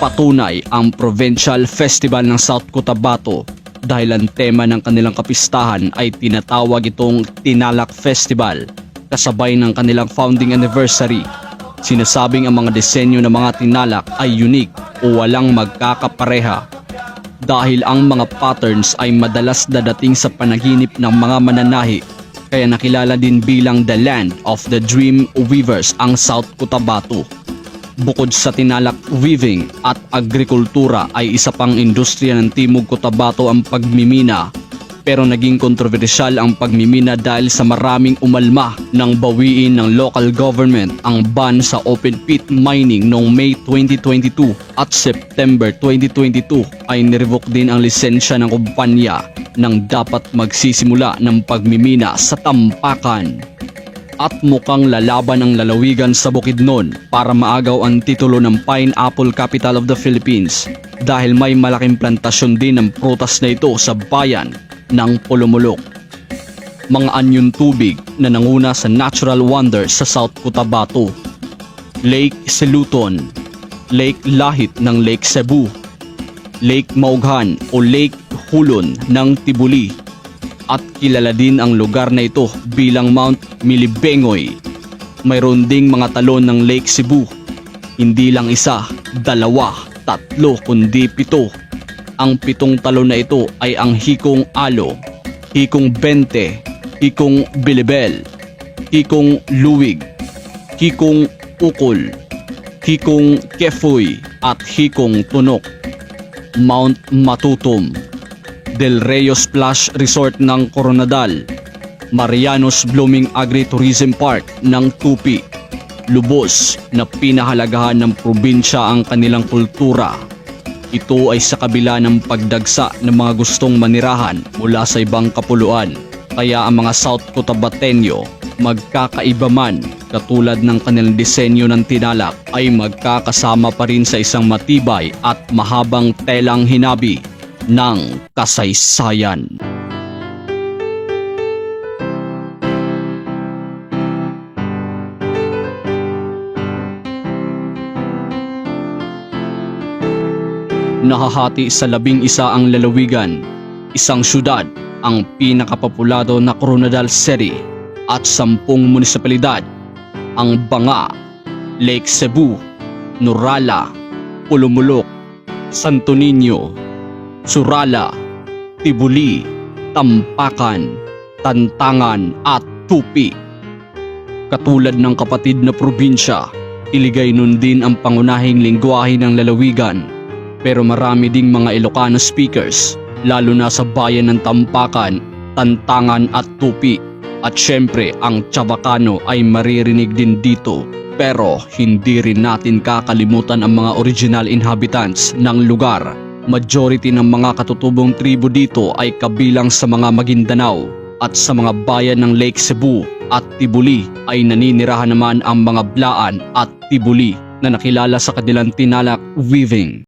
Patunay ang Provincial Festival ng South Cotabato dahil ang tema ng kanilang kapistahan ay tinatawag itong Tinalak Festival kasabay ng kanilang founding anniversary. Sinasabing ang mga disenyo ng mga tinalak ay unique o walang magkakapareha dahil ang mga patterns ay madalas dadating sa panaginip ng mga mananahi kaya nakilala din bilang the land of the dream weavers ang South Cotabato. Bukod sa tinalak weaving at agrikultura ay isa pang industriya ng Timog Cotabato ang pagmimina. Pero naging kontrobersyal ang pagmimina dahil sa maraming umalma nang bawiin ng local government ang ban sa open pit mining noong May 2022 at September 2022 ay nirevoke din ang lisensya ng kumpanya nang dapat magsisimula ng pagmimina sa tampakan at mukhang lalaban ang lalawigan sa Bukidnon para maagaw ang titulo ng Pineapple Capital of the Philippines dahil may malaking plantasyon din ng prutas na ito sa bayan ng Pulumulok. Mga anyon tubig na nanguna sa natural wonder sa South Cotabato. Lake Seluton, Lake Lahit ng Lake Cebu, Lake Maughan o Lake Hulon ng Tibuli at kilala din ang lugar na ito bilang Mount Milibengoy. Mayroon ding mga talon ng Lake Cebu. Hindi lang isa, dalawa, tatlo kundi pito. Ang pitong talon na ito ay ang Hikong Alo, Hikong Bente, Hikong Bilibel, Hikong Luwig, Hikong Ukol, Hikong Kefoy at Hikong Tunok. Mount Matutum, Del Reo Splash Resort ng Coronadal, Marianos Blooming Agri-Tourism Park ng Tupi, Lubos na pinahalagahan ng probinsya ang kanilang kultura. Ito ay sa kabila ng pagdagsa ng mga gustong manirahan mula sa ibang kapuluan. Kaya ang mga South Cotabateño magkakaiba man katulad ng kanilang disenyo ng tinalak ay magkakasama pa rin sa isang matibay at mahabang telang hinabi ng kasaysayan. Nahahati sa labing isa ang lalawigan, isang syudad, ang pinakapopulado na Coronadal City at sampung munisipalidad, ang Banga, Lake Cebu, Nurala, Pulumulok, Santo Niño, Surala, Tibuli, Tampakan, Tantangan at Tupi. Katulad ng kapatid na probinsya, iligay nun din ang pangunahing lingwahe ng lalawigan pero marami ding mga Ilocano speakers lalo na sa bayan ng Tampakan, Tantangan at Tupi. At syempre ang Chabacano ay maririnig din dito pero hindi rin natin kakalimutan ang mga original inhabitants ng lugar. Majority ng mga katutubong tribo dito ay kabilang sa mga Maguindanao at sa mga bayan ng Lake Cebu at Tibuli ay naninirahan naman ang mga Blaan at Tibuli na nakilala sa kanilang tinalak weaving.